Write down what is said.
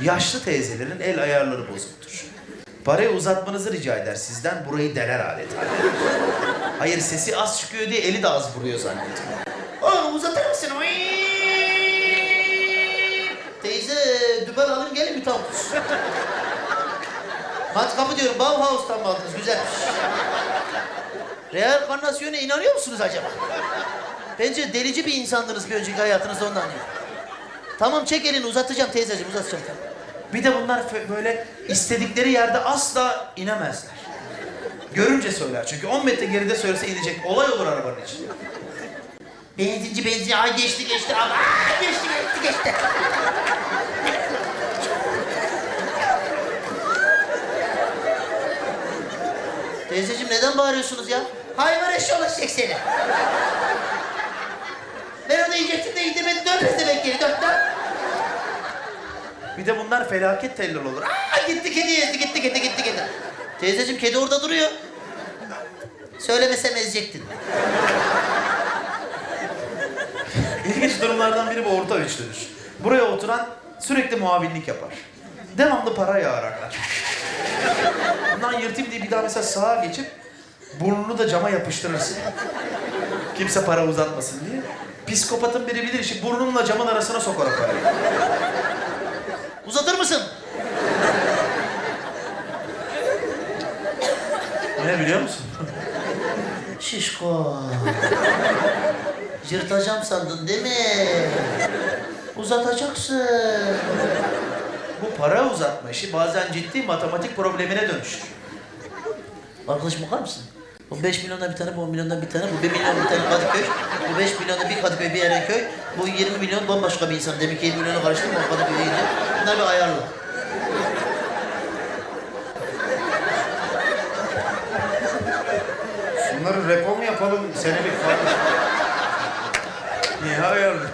Yaşlı teyzelerin el ayarları bozuktur. Parayı uzatmanızı rica eder sizden, burayı deler adeta. Hayır sesi az çıkıyor diye eli de az vuruyor zannediyor. Oğlum uzatır mısın? Teyze dübel alayım gelin bir tam. Matkapı diyorum Bauhaus'tan mı aldınız? Güzelmiş. Reenkarnasyona inanıyor musunuz acaba? Bence delici bir insandınız bir önceki hayatınızda ondan değil. Tamam çek elini uzatacağım teyzeciğim uzatacağım. Bir de bunlar böyle istedikleri yerde asla inemezler. Görünce söyler çünkü 10 metre geride söylese inecek. Olay olur arabanın içinde. Benzinci benzinci ay geçti geçti ay, geçti geçti geçti. Teyzeciğim neden bağırıyorsunuz ya? Hayvan eşya olacak seni. Ben onu yiyecektim de bunlar felaket tellal olur. Aa gitti kedi ezdi gitti gitti gitti kedi. Teyzeciğim kedi orada duruyor. Söylemesem ezecektin. İlginç durumlardan biri bu orta üçlüdür. Buraya oturan sürekli muavinlik yapar. Devamlı para yağar aklar. Bundan yırtayım diye bir daha mesela sağa geçip burnunu da cama yapıştırırsın. Kimse para uzatmasın diye. Psikopatın biri bilir işi burnunla camın arasına sokar o parayı. Uzatır mısın? Ne biliyor musun? Şişko. Yırtacağım sandın değil mi? Uzatacaksın. Bu para uzatma işi bazen ciddi matematik problemine dönüşür. Arkadaşım bakar mısın? Bu 5 milyondan bir tane, bu 10 milyondan bir tane, bu 1 milyon bir tane Kadıköy, bu 5 milyonda bir Kadıköy bir Erenköy, bu 20 milyon bambaşka bir insan. Demek ki 7 milyonu karıştırma o Kadıköy'e ince. Bunlar bir ayarlı. Bunları repo mu yapalım? Sene bir falan. Niye ayarlı?